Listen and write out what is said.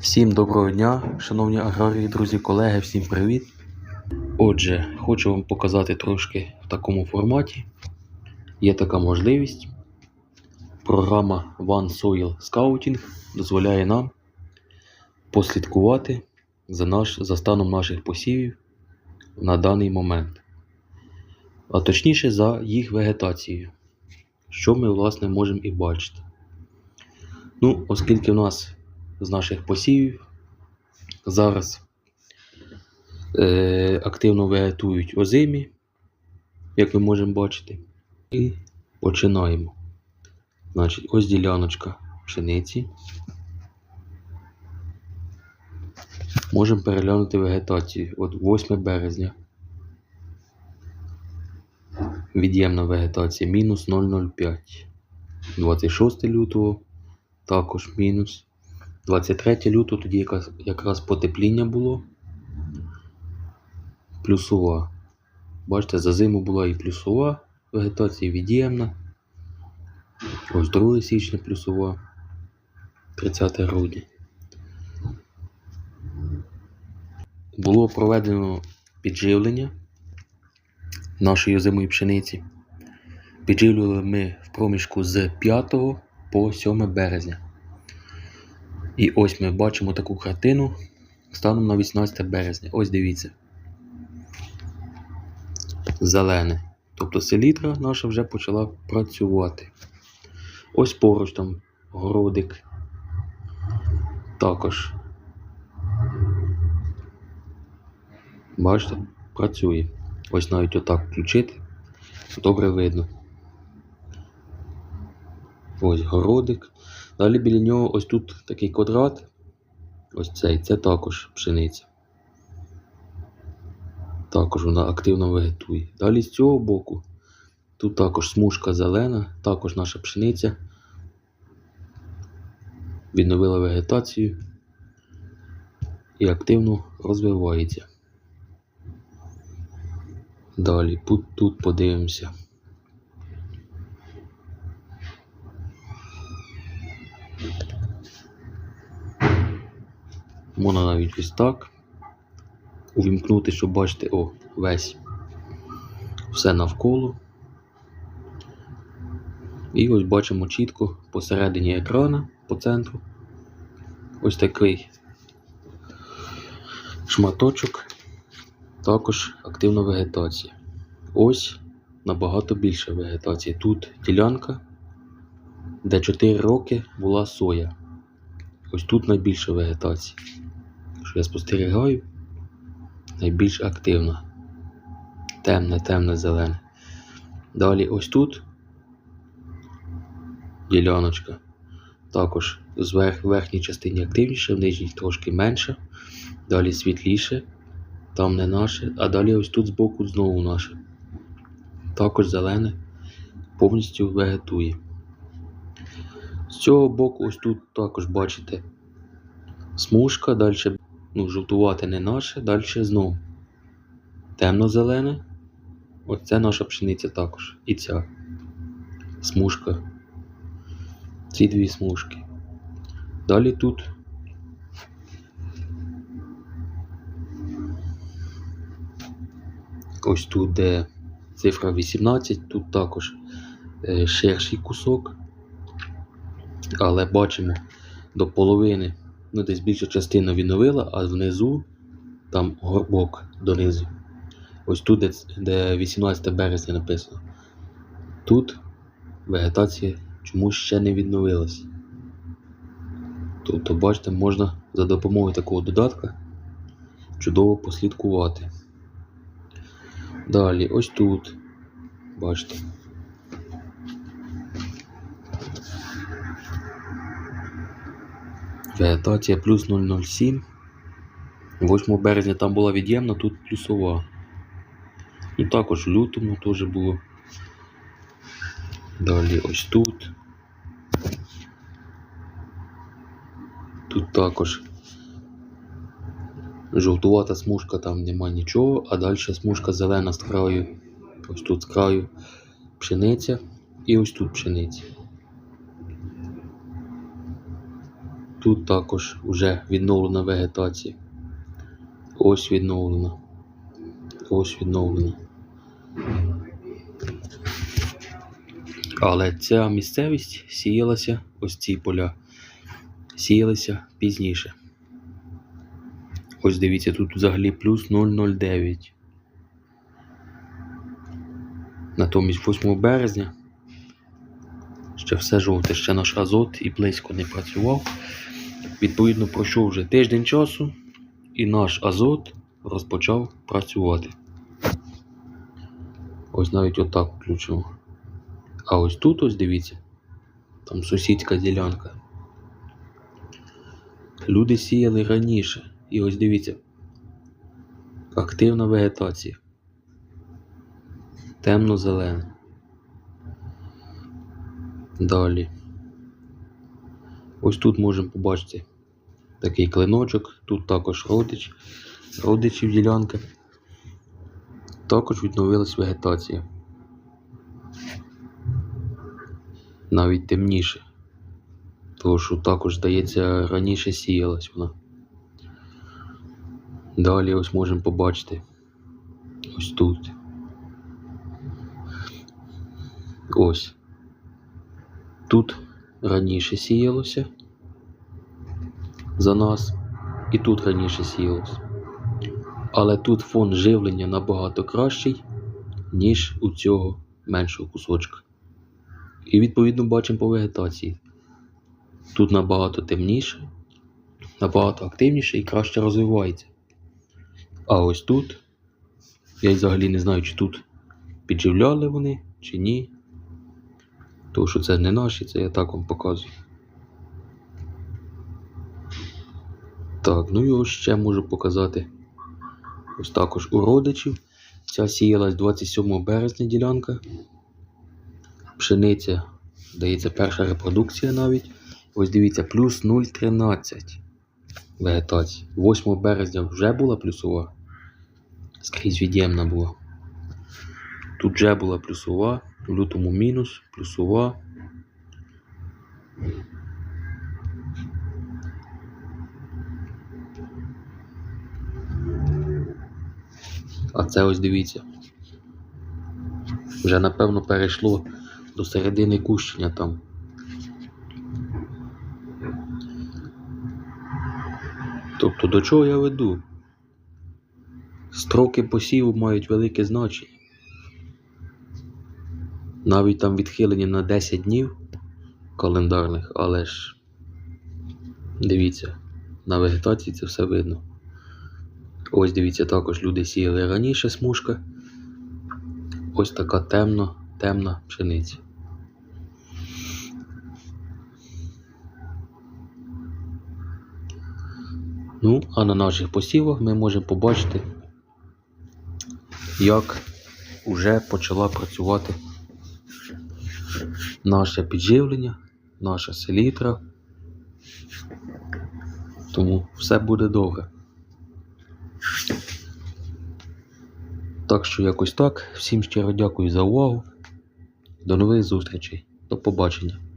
Всім доброго дня, шановні аграрії, друзі, колеги, всім привіт. Отже, хочу вам показати трошки в такому форматі. Є така можливість. Програма One Soil Scouting дозволяє нам послідкувати за, наш, за станом наших посівів на даний момент. А точніше за їх вегетацією, що ми власне можемо і бачити. Ну, оскільки в нас з наших посівів зараз е, активно вегетують озимі, як ми можемо бачити. І починаємо. Значить, ось діляночка пшениці. Можемо переглянути вегетацію. От 8 березня. Від'ємна вегетація мінус 0,05. 26 лютого також мінус. 23 лютого тоді якраз, якраз потепління було. Плюсова. Бачите, за зиму була і плюсова вегетація, від'ємна. Ось 2 січня плюсова. 30 грудня. Було проведено підживлення нашої озимої пшениці. Підживлювали ми в проміжку з 5 по 7 березня. І ось ми бачимо таку картину станом на 18 березня. Ось дивіться. Зелене. Тобто селітра наша вже почала працювати. Ось поруч там городик. Також. Бачите, працює. Ось навіть отак включити. Добре видно. Ось городик. Далі біля нього ось тут такий квадрат. Ось цей, це також пшениця. Також вона активно вегетує. Далі з цього боку, тут також смужка зелена, також наша пшениця. Відновила вегетацію і активно розвивається. Далі тут, подивимося. Можна навіть ось так увімкнути, щоб бачити о, весь все навколо. І ось бачимо чітко посередині екрана по центру. Ось такий шматочок, також активна вегетація. Ось набагато більше вегетації. Тут ділянка, де 4 роки була соя. Ось тут найбільша вегетація. Що я спостерігаю, найбільш активна. Темне, темне, зелене. Далі ось тут діляночка. Також з верхній частині активніше, в нижній трошки менше. Далі світліше, там не наше, а далі ось тут збоку знову наше. Також зелене, повністю вегетує. З цього боку, ось тут також бачите смужка, далі ну, жовтувати не наше, далі знову темно-зелене. Оце наша пшениця також. І ця смужка. Ці дві смужки. Далі тут. Ось тут, де цифра 18, тут також е, ширший кусок. Але бачимо до половини, ну десь більша частина відновила, а внизу там горбок донизу. Ось тут, де, де 18 березня написано. Тут вегетація чомусь ще не відновилась. Тобто, бачите, можна за допомогою такого додатка чудово послідкувати. Далі, ось тут, бачите. Вегетація плюс 007. 8 березня там була від'ємна, тут плюсова. Ну також в лютому теж було. Далі ось тут. Тут також жовтувата смужка, там нема нічого, а далі смужка зелена з краю. Ось тут з краю пшениця і ось тут пшениця. Тут також вже відновлена вегетація. Ось відновлена. Ось відновлена. Але ця місцевість сіялася, ось ці поля, сіялися пізніше. Ось дивіться, тут взагалі плюс 009. Натомість 8 березня ще все жовте, ще наш азот і близько не працював. Відповідно, пройшов вже тиждень часу, і наш азот розпочав працювати. Ось навіть отак включимо. А ось тут ось дивіться, там сусідська ділянка. Люди сіяли раніше. І ось дивіться. Активна вегетація. Темно-зелена. Далі. Ось тут можемо побачити такий клиночок, тут також родич, родичів ділянка. Також відновилась вегетація. Навіть темніше. Тому що також, здається, раніше сіялась вона. Далі ось можемо побачити. Ось тут. Ось. Тут раніше сіялося за нас, і тут раніше сіялося. Але тут фон живлення набагато кращий, ніж у цього меншого кусочка. І відповідно бачимо по вегетації. Тут набагато темніше, набагато активніше і краще розвивається. А ось тут, я взагалі не знаю, чи тут підживляли вони, чи ні. Тому що це не наші, це я так вам показую. Так, ну ось ще можу показати. Ось також у родичів. Ця сіялась 27 березня ділянка. Пшениця, дається перша репродукція навіть. Ось дивіться, плюс 0,13 вегетації. 8 березня вже була плюсова. Скрізь від'ємна була. Тут вже була плюсова, в лютому мінус, плюсова. А це ось дивіться. Вже напевно перейшло до середини кущення там. Тобто до чого я веду? Строки посіву мають велике значення. Навіть там відхилені на 10 днів календарних, але ж дивіться, на вегетації це все видно. Ось дивіться, також люди сіяли раніше смужка. Ось така темно, темна пшениця. Ну, а на наших посівах ми можемо побачити, як вже почала працювати наше підживлення, наша селітра. Тому все буде добре. Так що якось так. Всім щиро дякую за увагу. До нових зустрічей. До побачення.